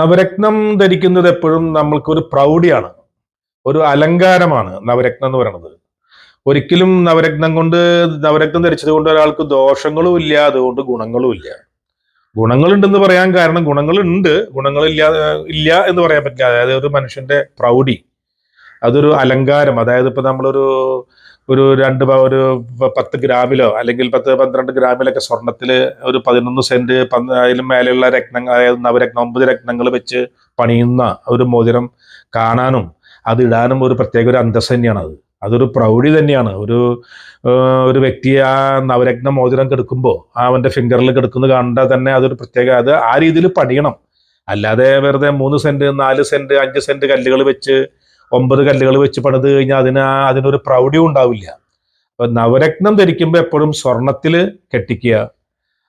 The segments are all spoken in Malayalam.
നവരത്നം ധരിക്കുന്നത് എപ്പോഴും നമ്മൾക്കൊരു പ്രൗഢിയാണ്. ഒരു അലങ്കാരമാണ് നവരത്നം എന്ന് പറയുന്നത് ഒരിക്കലും നവരത്നം കൊണ്ട് നവരത്നം ധരിച്ചത് കൊണ്ട് ഒരാൾക്ക് ദോഷങ്ങളും ഇല്ല അതുകൊണ്ട് ഗുണങ്ങളും ഇല്ല. ഗുണങ്ങളുണ്ടെന്ന് പറയാൻ കാരണം ഗുണങ്ങളുണ്ട്. ഗുണങ്ങളില്ല ഇല്ല എന്ന് പറയാൻ പറ്റില്ല. അതായത് ഒരു മനുഷ്യന്റെ പ്രൗഢി. അതൊരു അലങ്കാരം. അതായത് ഇപ്പൊ നമ്മളൊരു ഒരു രണ്ട് ഒരു പത്ത് ഗ്രാമിലോ അല്ലെങ്കിൽ പത്ത് പന്ത്രണ്ട് ഗ്രാമിലൊക്കെ സ്വർണത്തിൽ ഒരു പതിനൊന്ന് സെന്റ് അതിലും മേലെയുള്ള രത്നങ്ങൾ അതായത് നവരത്നം ഒമ്പത് രത്നങ്ങൾ വെച്ച് പണിയുന്ന ഒരു മോതിരം കാണാനും അത് ഇടാനും ഒരു പ്രത്യേക ഒരു അന്തസ് തന്നെയാണ് അത്. അതൊരു പ്രൗഢി തന്നെയാണ്. ഒരു ഒരു വ്യക്തി ആ നവരത്ന മോതിരം കെടുക്കുമ്പോൾ അവന്റെ ഫിംഗറിൽ കെടുക്കുന്നത് കണ്ടാൽ തന്നെ അതൊരു പ്രത്യേക അത് ആ രീതിയിൽ പണിയണം. അല്ലാതെ വെറുതെ മൂന്ന് സെന്റ് നാല് സെന്റ് അഞ്ച് സെന്റ് കല്ലുകൾ വെച്ച് ഒമ്പത് കല്ലുകൾ വെച്ച് പണിത് കഴിഞ്ഞാൽ അതിന് അതിനൊരു പ്രൗഢിയും ഉണ്ടാവില്ല. അപ്പൊ നവരത്നം ധരിക്കുമ്പോൾ എപ്പോഴും സ്വർണത്തിൽ കെട്ടിക്കുക.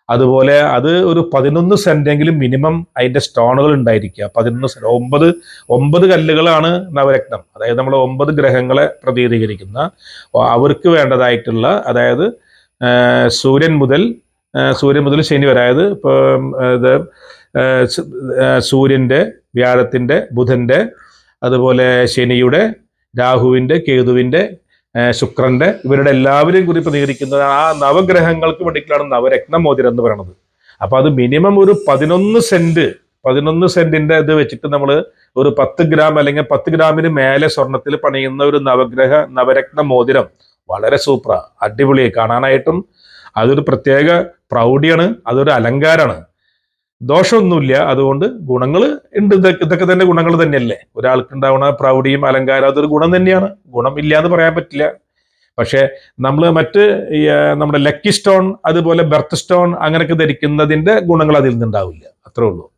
അതുപോലെ അത് ഒരു പതിനൊന്ന് സെന്റെങ്കിലും മിനിമം അതിന്റെ സ്റ്റോണുകൾ ഉണ്ടായിരിക്കുക. പതിനൊന്ന് സെന്റ് ഒമ്പത് ഒമ്പത് കല്ലുകളാണ് നവരത്നം. അതായത് നമ്മൾ ഒമ്പത് ഗ്രഹങ്ങളെ പ്രതിനിധീകരിക്കുന്ന അവർക്ക് വേണ്ടതായിട്ടുള്ള അതായത് സൂര്യൻ മുതൽ സൂര്യൻ മുതൽ ശനി വരെ. അതായത് ഇപ്പം ഇത് സൂര്യന്റെ വ്യാഴത്തിന്റെ ബുധന്റെ അതുപോലെ ശനിയുടെ രാഹുവിന്റെ കേതുവിന്റെ ശുക്രന്റെ ഇവരുടെ എല്ലാവരെയും കൂടി പ്രതികരിക്കുന്നത് ആ നവഗ്രഹങ്ങൾക്ക് വേണ്ടിയിട്ടാണ് നവരത്നമോതിരം എന്ന് പറയുന്നത് അപ്പൊ അത് മിനിമം ഒരു പതിനൊന്ന് സെന്റ് പതിനൊന്ന് സെന്റിന്റെ ഇത് വെച്ചിട്ട് നമ്മൾ ഒരു പത്ത് ഗ്രാം അല്ലെങ്കിൽ പത്ത് ഗ്രാമിന് മേലെ സ്വർണത്തിൽ പണിയുന്ന ഒരു നവഗ്രഹ നവരത്ന മോതിരം വളരെ സൂപ്പറാണ് അടിപൊളിയായി. കാണാനായിട്ടും അതൊരു പ്രത്യേക പ്രൗഢിയാണ് അതൊരു അലങ്കാരമാണ്. ദോഷമൊന്നുമില്ല. അതുകൊണ്ട് ഗുണങ്ങൾ ഉണ്ട്. ഇതൊക്കെ തന്നെ ഗുണങ്ങൾ തന്നെയല്ലേ? ഒരാൾക്ക് ഉണ്ടാവുന്ന പ്രൗഢിയും അലങ്കാരം അതൊരു ഗുണം തന്നെയാണ്. ഗുണം എന്ന് പറയാൻ പറ്റില്ല. പക്ഷേ നമ്മൾ മറ്റ് നമ്മുടെ ലക്കി സ്റ്റോൺ അതുപോലെ ബെർത്ത് സ്റ്റോൺ അങ്ങനെയൊക്കെ ധരിക്കുന്നതിന്റെ ഗുണങ്ങൾ അതിൽ നിന്നുണ്ടാവില്ല. അത്രേ ഉള്ളൂ.